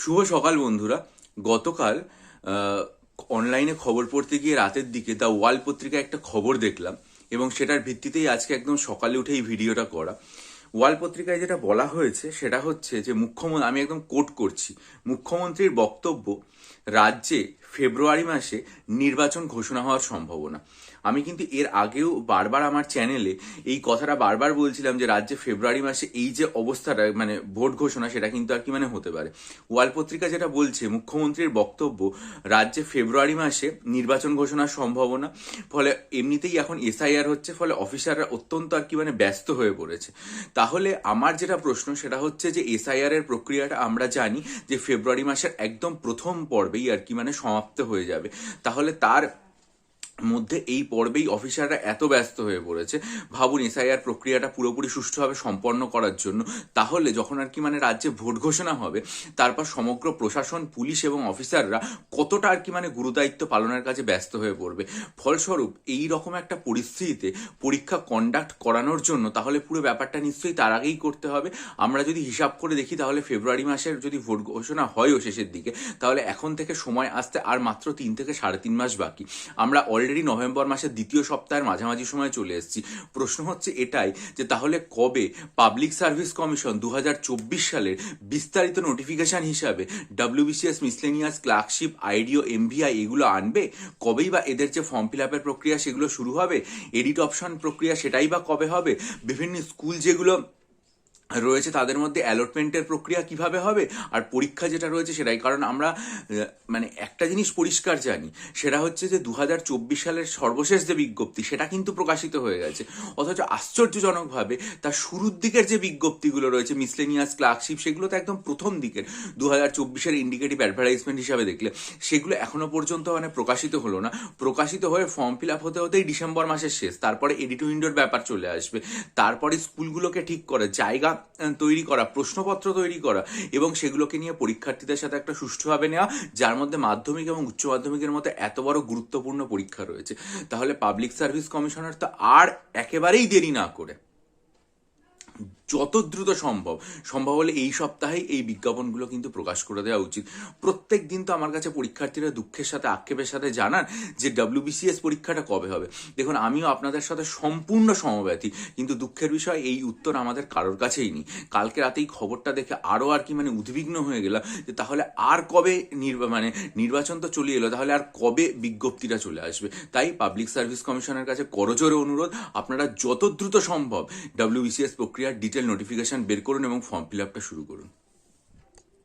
শুভ সকাল বন্ধুরা। গতকাল অনলাইনে খবর পড়তে গিয়ে রাতের দিকে দ্য ওয়াল পত্রিকায় একটা খবর দেখলাম এবং সেটার ভিত্তিতেই আজকে একদম সকালে উঠে এই ভিডিওটা করা। ওয়াল পত্রিকায় যেটা বলা হয়েছে, সেটা হচ্ছে যে মুখ্যমন্ত্রী, আমি একদম কোট করছি, মুখ্যমন্ত্রীর বক্তব্য, রাজ্যে ফেব্রুয়ারি মাসে নির্বাচন ঘোষণা হওয়ার সম্ভাবনা। আমি কিন্তু এর আগেও বারবার আমার চ্যানেলে এই কথাটা বারবার বলছিলাম যে রাজ্যে ফেব্রুয়ারি মাসে এই যে অবস্থাটা মানে ভোট ঘোষণা, সেটা কিন্তু আর কি মানে হতে পারে। ওয়াল পত্রিকা যেটা বলছে, মুখ্যমন্ত্রীর বক্তব্য, রাজ্যে ফেব্রুয়ারি মাসে নির্বাচন ঘোষণার সম্ভাবনা, ফলে এমনিতেই এখন এসআইআর হচ্ছে, ফলে অফিসাররা অত্যন্ত আর কি মানে ব্যস্ত হয়ে পড়েছে। তাহলে আমার যেটা প্রশ্ন, সেটা হচ্ছে যে এসআইআর এর প্রক্রিয়াটা আমরা জানি যে ফেব্রুয়ারি মাসের একদম প্রথম পর্বেই আর কি মানে সমাপ্ত হয়ে যাবে। তাহলে তার মধ্যে এই পর্বেই অফিসাররা এত ব্যস্ত হয়ে পড়েছে। ভাবুন এসআইআর প্রক্রিয়াটা পুরোপুরি সুষ্ঠুভাবে সম্পন্ন করার জন্য। তাহলে যখন আর কি মানে রাজ্যে ভোট ঘোষণা হবে, তারপর সমগ্র প্রশাসন, পুলিশ এবং অফিসাররা কতটা আর কি মানে গুরুদায়িত্ব পালনের কাজে ব্যস্ত হয়ে পড়বে। ফলস্বরূপ, এই রকম একটা পরিস্থিতিতে পরীক্ষা কন্ডাক্ট করানোর জন্য তাহলে পুরো ব্যাপারটা নিশ্চয়ই তার আগেই করতে হবে। আমরা যদি হিসাব করে দেখি, তাহলে ফেব্রুয়ারি মাসের যদি ভোট ঘোষণা হয়ও শেষের দিকে, তাহলে এখন থেকে সময় আসতে আর মাত্র তিন থেকে সাড়ে তিন মাস বাকি। আমরা অলরেডি নভেম্বর মাসের দ্বিতীয় সপ্তাহের মাঝামাঝি সময় চলে এসেছি। প্রশ্ন হচ্ছে এটাই যে তাহলে কবে পাবলিক সার্ভিস কমিশন দু হাজার চব্বিশ সালের বিস্তারিত নোটিফিকেশন হিসাবে ডাব্লিউবিসিএস মিসলেনিয়াস ক্লার্কশিপ আইডিও এমভিআই এগুলো আনবে? কবেই বা এদের যে ফর্ম ফিল আপের প্রক্রিয়া সেগুলো শুরু হবে? এডিট অপশন প্রক্রিয়া সেটাই বা কবে হবে? বিভিন্ন স্কুল যেগুলো রয়েছে তাদের মধ্যে অ্যালটমেন্টের প্রক্রিয়া কীভাবে হবে আর পরীক্ষা যেটা রয়েছে সেটাই। কারণ আমরা মানে একটা জিনিস পরিষ্কার জানি, সেটা হচ্ছে যে দু হাজার চব্বিশ সালের সর্বশেষ যে বিজ্ঞপ্তি, সেটা কিন্তু প্রকাশিত হয়ে গেছে। অথচ আশ্চর্যজনকভাবে তার শুরুর দিকের যে বিজ্ঞপ্তিগুলো রয়েছে মিসলেনিয়াস ক্লার্কশিপ সেগুলো তো একদম প্রথম দিকের দু হাজার চব্বিশের ইন্ডিকেটিভ অ্যাডভার্টাইজমেন্ট হিসাবে দেখলে, সেগুলো এখনও পর্যন্ত মানে প্রকাশিত হলো না। প্রকাশিত হয়ে ফর্ম ফিল আপ হতে হতেই ডিসেম্বর মাসের শেষ, তারপরে এডিট উইন্ডোর ব্যাপার চলে আসবে, তারপরে স্কুলগুলোকে ঠিক করে, জায়গা তৈরি করা, প্রশ্নপত্র তৈরি করা এবং সেগুলোকে নিয়ে পরীক্ষার্থীদের সাথে একটা সুষ্ঠুভাবে নেওয়া, যার মধ্যে মাধ্যমিক এবং উচ্চ মাধ্যমিকের মতো এত বড় গুরুত্বপূর্ণ পরীক্ষা রয়েছে। তাহলে পাবলিক সার্ভিস কমিশনার তো আর একেবারেই দেরি না করে। যত দ্রুত সম্ভব। সম্ভব হলে এই সপ্তাহেই এই বিজ্ঞাপনগুলো কিন্তু প্রকাশ করে দেওয়া উচিত। প্রত্যেক দিন তো আমার কাছে পরীক্ষার্থীরা দুঃখের সাথে, আক্ষেপের সাথে জানান যে ডাব্লিউবিসিএস পরীক্ষাটা কবে হবে। দেখুন, আমিও আপনাদের সাথে সম্পূর্ণ সমব্যথী কিন্তু দুঃখের বিষয়, এই উত্তর আমাদের কারোর কাছেই নেই। কালকে রাতেই খবরটা দেখে আরও আর কি মানে উদ্বিগ্ন হয়ে গেলাম যে তাহলে আর কবে মানে নির্বাচন তো চলে এলো, তাহলে আর কবে বিজ্ঞপ্তিটা চলে আসবে? তাই পাবলিক সার্ভিস কমিশনের কাছে করজোরে অনুরোধ, আপনারা যত দ্রুত সম্ভব ডাব্লিউবিসিএস প্রক্রিয়ার ডিটেল নোটিফিকেশান বের করুন এবং ফর্ম ফিল আপটা শুরু করুন।